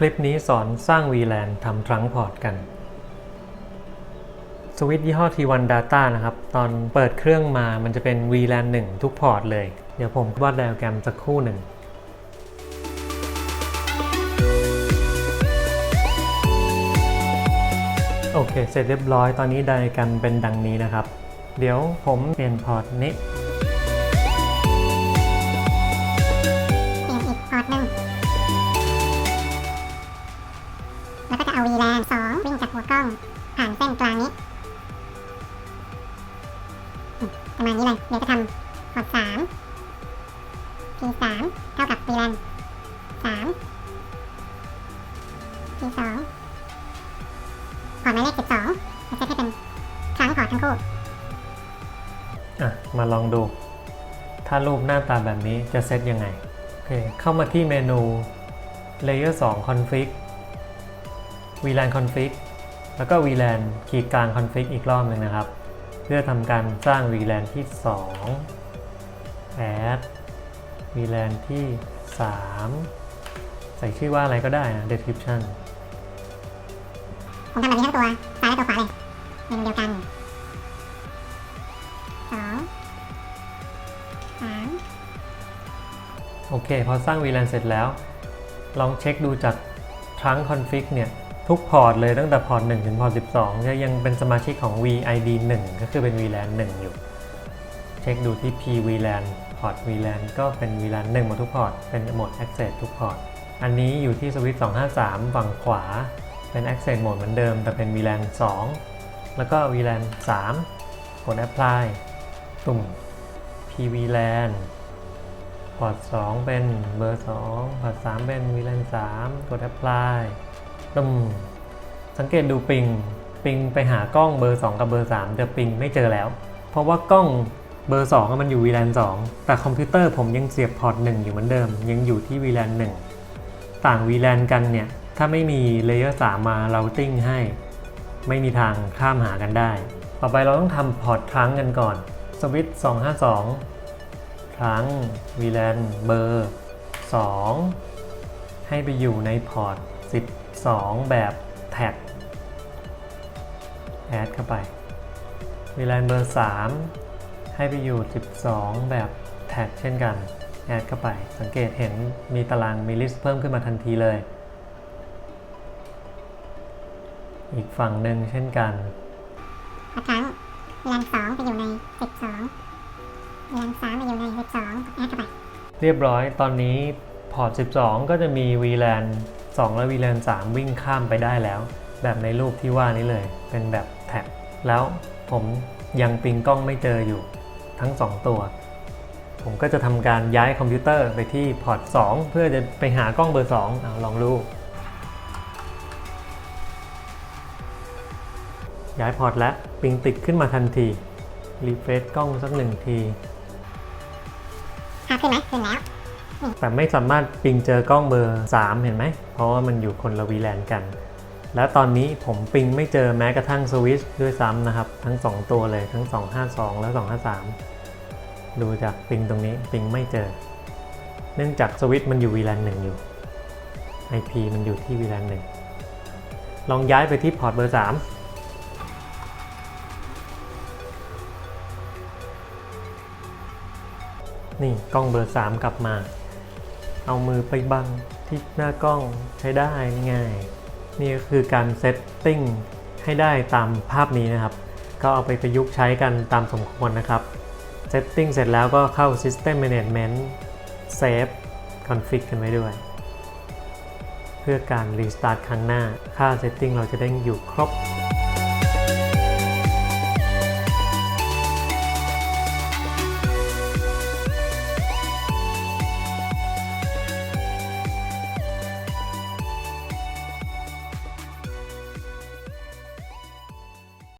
คลิปนี้สอนสร้าง VLAN ทำทรังพอร์ตกัน สวิตช์ยี่ห้อ T1 Data นะครับ ตอนเปิดเครื่องมามันจะเป็น VLAN 1 ทุกพอร์ตเลย เดี๋ยวผมวาดไดอะแกรมสักครู่หนึ่งโอเค เสร็จเรียบร้อยตอนนี้ไดอะแกรมเป็นดังนี้นะครับ เดี๋ยวผมเปลี่ยนพอร์ตนี้ แล้วก็จะเอา VLAN 2วิ่งจากหัวกล้อง ผ่านเส้นกลางนี้ประมาณนี้เลย เดี๋ยวจะทำพอร์ต3 P3 เท่ากับ VLAN 3 P2 พอร์ตหมายเลข12จะเซตให้เป็นครั้งพอร์ตทั้งคู่ อะ มาลองดู ถ้ารูปหน้าตาแบบนี้จะเซตยังไง โอเค เข้ามาที่เมนู Layer 2 Config VLAN Config แล้วก็ VLAN ขีดกลาง Config อีกรอบหนึ่งนะครับ เพื่อทำการสร้าง VLAN ที่ 2 add VLAN ที่ 3 ใส่ชื่อว่าอะไรก็ได้นะ description ผมทำแบบนี้ทั้งตัว ซ้ายและตัวขวาเลยเมนูเดียวกันสองสามโอเค พอสร้าง VLAN เสร็จแล้ว ลองเช็คดูจากทรั้ง config เนี่ย ทุกพอร์ตเลยตั้งแต่พอร์ต1ถึงพอร์ต12จะยังเป็นสมาชิกของ VID 1 ก็คือเป็น VLAN 1 อยู่ เช็คดูที่ PVLAN พอร์ต VLAN ก็เป็น VLAN 1หมดทุกพอร์ต เป็นโหมด Access ทุกพอร์ต อันนี้อยู่ที่สวิตช์253 ฝั่งขวา เป็น Access โหมดเหมือนเดิม แต่เป็น VLAN 2 แล้วก็ VLAN 3 กด Apply ตุ่ม PVLAN พอร์ต 2 เป็นเบอร์ 2 พอร์ต 3 เป็น VLAN 3 กด Apply ตุ่มสังเกตดูปิง ปิงไปหากล้องเบอร์ 2 กับเบอร์ 3 แต่ปิงไม่เจอแล้ว เพราะว่ากล้องเบอร์2อะมันอยู่ VLAN 2 แต่คอมพิวเตอร์ผมยังเสียบพอร์ต1อยู่เหมือนเดิม ยังอยู่ที่ VLAN 1 ต่าง VLAN กันเนี่ย ถ้าไม่มีเลเยอร์3มา routing ให้ ไม่มีทางข้ามหากันได้ ต่อไปเราต้องทำพอร์ตทรั้งกันก่อนสวิตช์252ครั้ง VLAN เบอร์ 2 ให้ไปอยู่ในพอร์ต 12แบบแท็กแอดเข้าไป VLAN เบอร์ 3 ให้ไปอยู่ 12 แบบแท็กเช่นกันแอดเข้าไป สังเกตเห็นมีตารางมีลิสต์เพิ่มขึ้นมาทันทีเลย อีกฝั่งหนึ่งเช่นกันพอร์ตครั้ง VLAN 2ไปอยู่ใน 12 VLAN 3ไปอยู่ใน 12แอดเข้าไป เรียบร้อยตอนนี้พอร์ต 12 ก็จะมี VLAN 2 และ VLAN 3 วิ่งข้ามไปได้แล้ว แบบในรูปที่ว่านี้เลยเป็นแบบแท็กแล้วผมยังปิงกล้องไม่เจออยู่ทั้ง 2 ตัว ผมก็จะทำการย้ายคอมพิวเตอร์ไปที่พอร์ต 2 เพื่อจะไปหากล้องเบอร์ 2 เอาลองดูย้ายพอร์ตแล้วปิงติดขึ้นมาทันที รีเฟรชกล้องสักหนึ่งทีภาพขึ้นไหมขึ้นแล้ว แต่ไม่สามารถปิงเจอกล้องเบอร์ 3 เห็นไหม เพราะว่ามันอยู่คนละวีแลนกัน และตอนนี้ผมปิงไม่เจอแม้กระทั่งสวิชด้วยซ้ำนะครับ ทั้ง 2 ตัวเลยทั้ง 252 และ253 ดูจากปิงตรงนี้ปิงไม่เจอ เนื่องจากสวิช์มันอยู่วีแลนหนึ่งอยู่ IP มันอยู่ที่วีแลนหนึ่งลองย้ายไปที่พอร์ตเบอร์ 3นี่กล้องเบอร์ 3 กลับมา เอามือไปบังที่หน้ากล้องใช้ได้ง่ายนี่ก็คือการเซตติ้งให้ได้ตามภาพนี้นะครับ ก็เอาไปประยุกต์ใช้กันตามสมควรนะครับเซตติ้งเสร็จแล้วก็เข้า System Management Save Config กันไว้ด้วย เพื่อการรีสตาร์ทครั้งหน้าค่าเซตติ้งเราจะได้อยู่ครบ